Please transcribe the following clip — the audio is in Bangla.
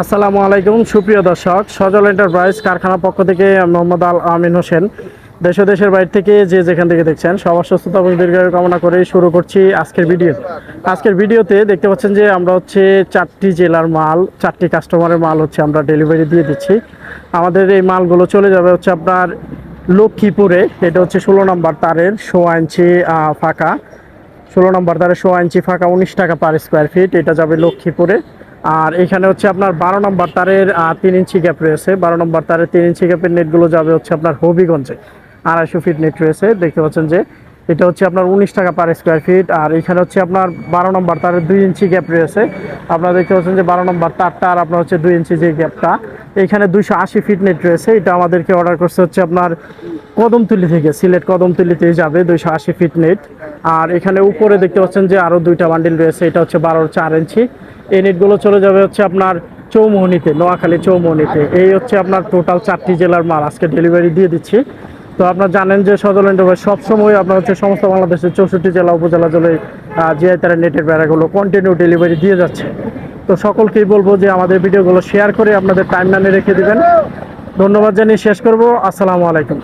আসসালামু আলাইকুম, সুপ্রিয় দর্শক। সজল এন্টারপ্রাইজ কারখানা পক্ষ থেকে মোহাম্মদ আল আমিন হোসেন। দেশ দেশের বাইরে থেকে যে যেখান থেকে দেখছেন, সবার সুস্থতা এবং দীর্ঘায়ু কামনা করে শুরু করছি আজকের ভিডিও। আজকের ভিডিওতে দেখতে পাচ্ছেন যে আমরা হচ্ছে চারটি জেলার মাল, চারটি কাস্টমারের মাল হচ্ছে আমরা ডেলিভারি দিয়ে দিচ্ছি। আমাদের এই মালগুলো চলে যাবে হচ্ছে আপনার লক্ষ্মীপুরে। এটা হচ্ছে ষোলো নম্বর তারের সোয়া ইঞ্চি ফাঁকা। ষোলো নম্বর তারের সোয়া ইঞ্চি ফাঁকা, উনিশ টাকা পার স্কোয়ার ফিট এটা যাবে লক্ষ্মীপুরে। আর এখানে হচ্ছে আপনার বারো নম্বর তারের তিন ইঞ্চি গ্যাপ রয়েছে। বারো নম্বর তারের তিন ইঞ্চি গ্যাপের নেটগুলো যাবে হচ্ছে আপনার হবিগঞ্জে। আড়াইশো ফিট নেট রয়েছে। দেখতে পাচ্ছেন যে এটা হচ্ছে আপনার উনিশ টাকা পার স্কোয়ার ফিট আর এখানে হচ্ছে আপনার বারো নম্বর তার দুই ইঞ্চি গ্যাপ রয়েছে। আপনারা দেখতে পাচ্ছেন যে বারো নম্বর তারটা আর আপনার হচ্ছে দুই ইঞ্চি যে গ্যাপটা এখানে দুইশো আশি ফিট নেট রয়েছে। এটা আমাদেরকে অর্ডার করছে হচ্ছে আপনার কদমতুলি থেকে, সিলেট কদমতলিতেই যাবে দুইশো আশি ফিট নেট আর এখানে উপরে দেখতে পাচ্ছেন যে আরও দুইটা বান্ডিল রয়েছে, এটা হচ্ছে বারোর চার ইঞ্চি। এই নেটগুলো চলে যাবে হচ্ছে আপনার চৌমোহনীতে, নোয়াখালী চৌমোহনীতে। এই হচ্ছে আপনার টোটাল চারটি জেলার মাল। আজকে ডেলিভারি দিয়ে দিচ্ছি। তো আপনারা জানেন যে সদর এন্টারপ্রাইজ সবসময় আপনার হচ্ছে সমস্ত বাংলাদেশের চৌষট্টি জেলা, উপজেলা জলে জিআই তারা নেটের বেড়াগুলো কন্টিনিউ ডেলিভারি দিয়ে যাচ্ছে। তো সকলকেই বলব যে আমাদের ভিডিওগুলো শেয়ার করে আপনাদের টাইম লাইনে রেখে দেবেন। ধন্যবাদ জানিয়ে শেষ করব। আসসালামু আলাইকুম।